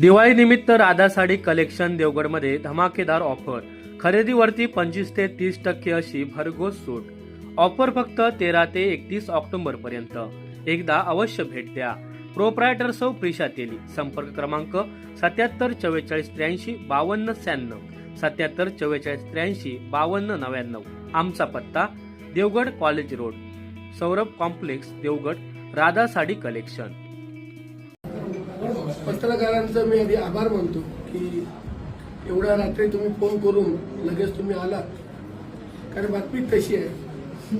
दिवाळीनिमित्त राधा साडी कलेक्शन देवगडमध्ये धमाकेदार ऑफर खरेदीवरती पंचवीस ते तीस टक्के अशी भरघोस सूट. ऑफर फक्त तेरा ते एकतीस ऑक्टोबर पर्यंत एकदा अवश्य भेट द्या. प्रोप्रायटर सौ प्रिशा तेली. संपर्क क्रमांक सत्याहत्तर चव्वेचाळीस त्र्याऐंशी बावन्न शहाण्णव सत्याहत्तर चव्वेचाळीस त्र्याऐंशी बावन्न नव्याण्णव. आमचा पत्ता Devgad college road Saurabh complex Devgad Radha sari collection पत्रकारांचं मी आधी आभार मानतो की एवढ्या रात्री तुम्ही फोन करून लगेच तुम्ही आलात. कारण बातमी तशी आहे.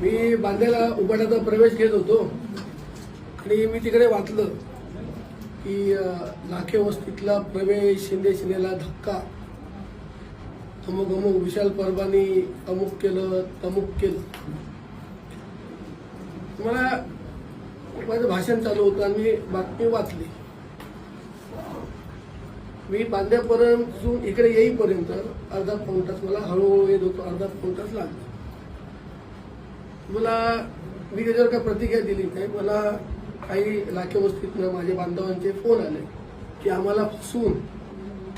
मी बांद्याला उबाड्याचा प्रवेश घेत होतो आणि मी तिकडे वाचलं की लाखे वस्तीतला प्रवेश शिंदे शिंदेला धक्का. अमुक अमुक विशाल परबानी अमुक केलं तमुक केलं. मला माझं भाषण चालू होतं आणि मी बातमी वाचली. मी बांद्यापर्यंत इकडे येईपर्यंत अर्धा पाऊन तास मला हळूहळू येत होतो अर्धा पाऊन तास लागला. मला मी त्याच्यावर काय प्रतिक्रिया दिली नाही मला काही लाखे वस्तीतनं माझ्या बांधवांचे फोन आले की आम्हाला फसून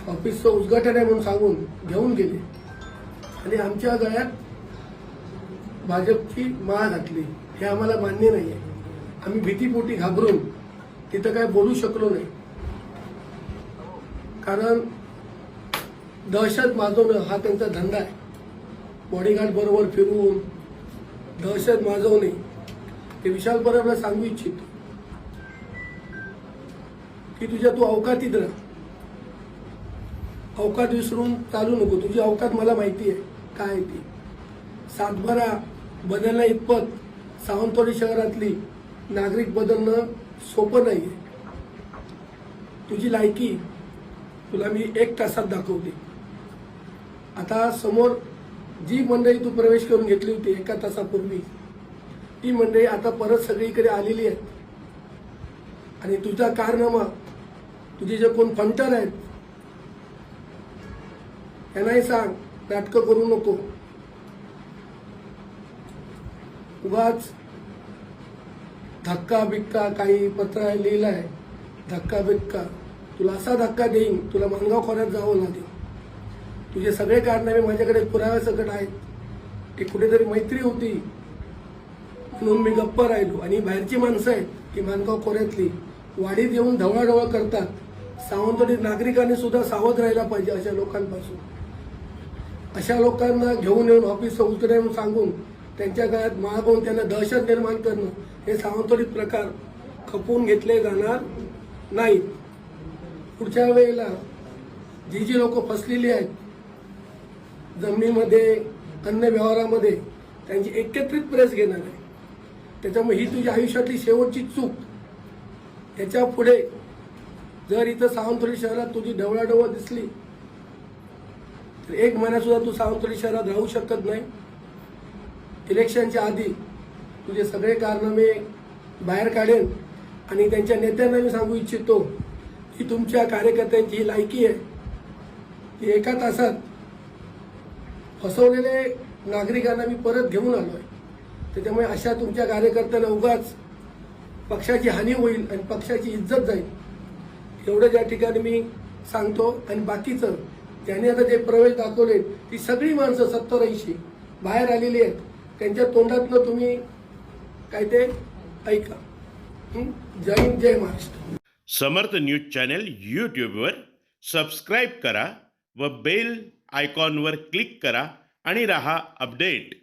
ऑफिसचं उद्घाटन आहे म्हणून सांगून घेऊन गेले. आणि आमच्या गळ्यात भाजपची माळ घातली हे आम्हाला मान्य नाही आहे आम्ही भीतीपोटी घाबरून तिथं काय बोलू शकलो नाही. कारण दहशत माजवणं हा त्यांचा धंदा आहे. बॉडीगार्ड बरोबर फिरवून दहशत माजवणे ते विशाल परबला सांगू इच्छितो. की तुझ्या तू अवकातीत राहा. अवकात विसरून चालू नको. तुझी अवकात मला माहिती आहे. काय आहे ती? सातबारा बदलला इतपत सावंतवाडी शहरातली नागरिक बदलणं सोपं नाही तुझी लायकी तुला मी एक तासात दाखवते. आता समोर जी मंडळी तू प्रवेश करून घेतली होती एका तासापूर्वी ती मंडळी आता परत सगळीकडे आलेली आहेत. आणि तुझा कारनामा तुझे जे कोण फंटर आहेत त्यांनाही सांग नाटकं करू नको. उगाच धक्का बिक्का काही पत्र लिहिलंय धक्का बिक्का. तुला असा धक्का देईन तुला मानगाव खोऱ्यात जावं लागेल. तुझे सगळे कारनामे माझ्याकडे पुराव्यासकट आहेत. की कुठेतरी मैत्री होती. म्हणून मी गप्प राहिलो. आणि बाहेरची माणसं आहेत की मानगाव खोऱ्यातली वाडीत येऊन ढवळाढवळ करतात. सावंतवाडी नागरिकांनी सुद्धा सावध राहायला पाहिजे अशा लोकांपासून. अशा लोकांना घेऊन येऊन ऑफिसचं उतरे सांगून त्यांच्या गळ्यात मागवून त्यांना दहशत निर्माण करणं हे सावंतवाडी प्रकार खपवून घेतले जाणार नाहीत. पुढच्या वेळेला जी जी लोक फसलेली आहेत जमिनीमध्ये अन्य व्यवहारामध्ये त्यांची एकत्रित प्रेस घेणार आहे. त्याच्यामुळे ही तुझ्या आयुष्यातली शेवटची चूक. त्याच्या पुढे जर इथं सावंतवाडी शहरात तुझी ढवळाढवळ दिसली तर एक महिना सुद्धा तू सावंतवाडी शहरात राहू शकत नाही. इलेक्शनच्या आधी तुझे सगळे कारनामे बाहेर काढेन आणि त्यांच्या नेत्यांना मी सांगू इच्छितो की तुमच्या कार्यकर्त्यांची ही लायकी आहे. ती एका तासात फसवलेले नागरिकांना मी परत घेऊन आलो आहे त्याच्यामुळे अशा तुमच्या कार्यकर्त्यांना उगाच पक्षाची हानी होईल आणि पक्षाची इज्जत जाईल. एवढं ज्या ठिकाणी मी सांगतो आणि बाकीचं ज्यांनी आता जे प्रवेश दाखवले ती सगळी माणसं सत्तर ऐंशी बाहेर आलेली आहेत. त्यांच्या तोंडातनं तुम्ही काय ते ऐका. जय हिंद जय महाराष्ट्र. समर्थ न्यूज चॅनल यूट्यूबवर सबस्क्राईब करा व बेल आयकॉनवर क्लिक करा आणि रहा अपडेट.